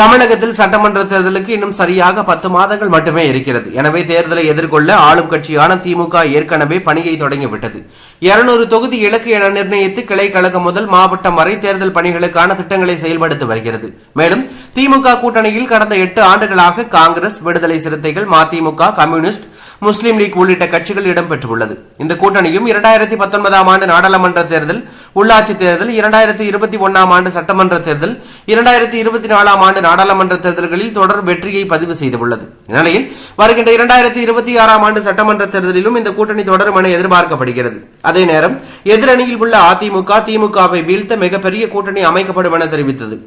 தமிழகத்தில் சட்டமன்ற தேர்தலுக்கு இன்னும் சரியாக பத்து மாதங்கள் மட்டுமே இருக்கிறது. எனவே தேர்தலை எதிர்கொள்ள ஆளும் கட்சியான திமுக ஏற்கனவே பணியை தொடங்கிவிட்டது. இருநூறு தொகுதி இலக்கு என நிர்ணயித்து கிளை கழகம் முதல் மாவட்டம் வரை தேர்தல் பணிகளுக்கான திட்டங்களை செயல்படுத்தி வருகிறது. மேலும் திமுக கூட்டணியில் கடந்த எட்டு ஆண்டுகளாக காங்கிரஸ் விடுதலை சிறுத்தைகள் மதிமுக கம்யூனிஸ்ட் முஸ்லீம் லீக் உள்ளிட்ட கட்சிகள் இடம்பெற்றுள்ளது. இந்த கூட்டணியும் இரண்டாயிரத்தி பத்தொன்பதாம் ஆண்டு நாடாளுமன்ற தேர்தல் உள்ளாட்சி தேர்தல் இரண்டாயிரத்தி இருபத்தி ஒன்னாம் ஆண்டு சட்டமன்ற தேர்தல் இரண்டாயிரத்தி இருபத்தி நாலாம் ஆண்டு நாடாளுமன்ற தேர்தல்களில் தொடர் வெற்றியை பதிவு செய்துள்ளது. இந்நிலையில் வருகின்ற இரண்டாயிரத்தி இருபத்தி ஆறாம் ஆண்டு சட்டமன்ற தேர்தலிலும் இந்த கூட்டணி தொடரும் என எதிர்பார்க்கப்படுகிறது. அதே நேரம் எதிரணியில் உள்ள அதிமுக திமுகவை வீழ்த்த மிகப்பெரிய கூட்டணி அமைக்கப்படும் என தெரிவித்தது.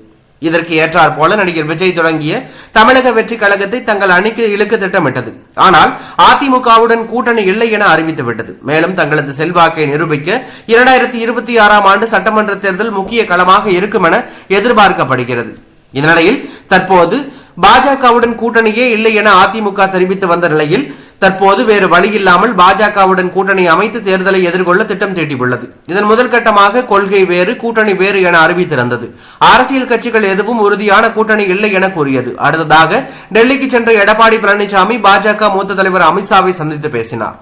இதற்கு ஏற்றாற் போல நடிகர் விஜய் தொடங்கிய தமிழக வெற்றி கழகத்தை தங்கள் அணிக்கு இழுக்க திட்டமிட்டது. ஆனால் அதிமுகவுடன் கூட்டணி இல்லை என அறிவித்துவிட்டது மேலும் தங்களது செல்வாக்கை நிரூபிக்க இரண்டாயிரத்தி இருபத்தி ஆறாம் ஆண்டு சட்டமன்ற தேர்தல் முக்கிய களமாக இருக்கும் என எதிர்பார்க்கப்படுகிறது. இந்நிலையில் தற்போது பாஜகவுடன் கூட்டணியே இல்லை என அதிமுக தெரிவித்து வந்த நிலையில் தற்போது வேறு வழியில்லாமல் பாஜகவுடன் கூட்டணி அமைத்து தேர்தலை எதிர்கொள்ள திட்டம் தீட்டியுள்ளது. இதன் முதல் கட்டமாக கொள்கை வேறு கூட்டணி வேறு என அறிவித்திருந்தது. அரசியல் கட்சிகள் எதுவும் உறுதியான கூட்டணி இல்லை என கூறியது. அடுத்ததாக டெல்லிக்கு சென்ற எடப்பாடி பழனிசாமி பாஜக மூத்த தலைவர் அமித்ஷாவை சந்தித்து பேசினார்.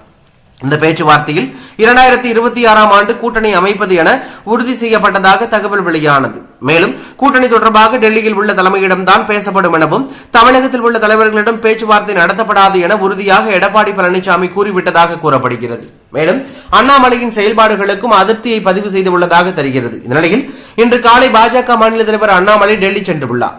இந்த பேச்சுவார்த்தையில் இரண்டாயிரத்தி இருபத்தி ஆறாம் ஆண்டு கூட்டணி அமைப்பது என உறுதி செய்யப்பட்டதாக தகவல் வெளியானது. மேலும் கூட்டணி தொடர்பாக டெல்லியில் உள்ள தலைமையிடம்தான் பேசப்படும் எனவும் தமிழகத்தில் உள்ள தலைவர்களிடம் பேச்சுவார்த்தை நடத்தப்படாது என உறுதியாக எடப்பாடி பழனிசாமி கூறிவிட்டதாக கூறப்படுகிறது. மேலும் அண்ணாமலையின் செயல்பாடுகளுக்கும் அதிருப்தியை பதிவு செய்துள்ளதாக தெரிகிறது. இந்நிலையில் இன்று காலை பாஜக மாநில தலைவர் அண்ணாமலை டெல்லி சென்றுள்ளார்.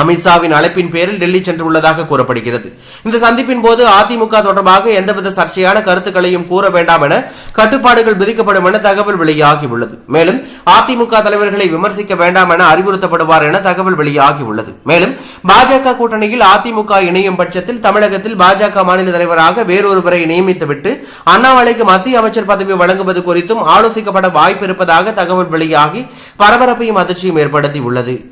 அமித்ஷாவின் அழைப்பின் பேரில் டெல்லி சென்றுள்ளதாக கூறப்படுகிறது. இந்த சந்திப்பின் போது அதிமுக தொடர்பாக எந்தவித சர்ச்சையான கருத்துக்களையும் கூற வேண்டாம் என கட்டுப்பாடுகள் விதிக்கப்படும் என தகவல் வெளியாகியுள்ளது. மேலும் அதிமுக தலைவர்களை விமர்சிக்க வேண்டாம் என அறிவுறுத்தப்படுவார் என தகவல் வெளியாகியுள்ளது. மேலும் பாஜக கூட்டணியில் அதிமுக இணையும் பட்சத்தில் தமிழகத்தில் பாஜக மாநில தலைவராக வேறொருவரை நியமித்துவிட்டு அண்ணாமலைக்கு மத்திய அமைச்சர் பதவி வழங்குவது குறித்தும் ஆலோசிக்கப்பட வாய்ப்பு இருப்பதாக தகவல் வெளியாகி பரபரப்பையும் அதிர்ச்சியும் ஏற்படுத்தியுள்ளது.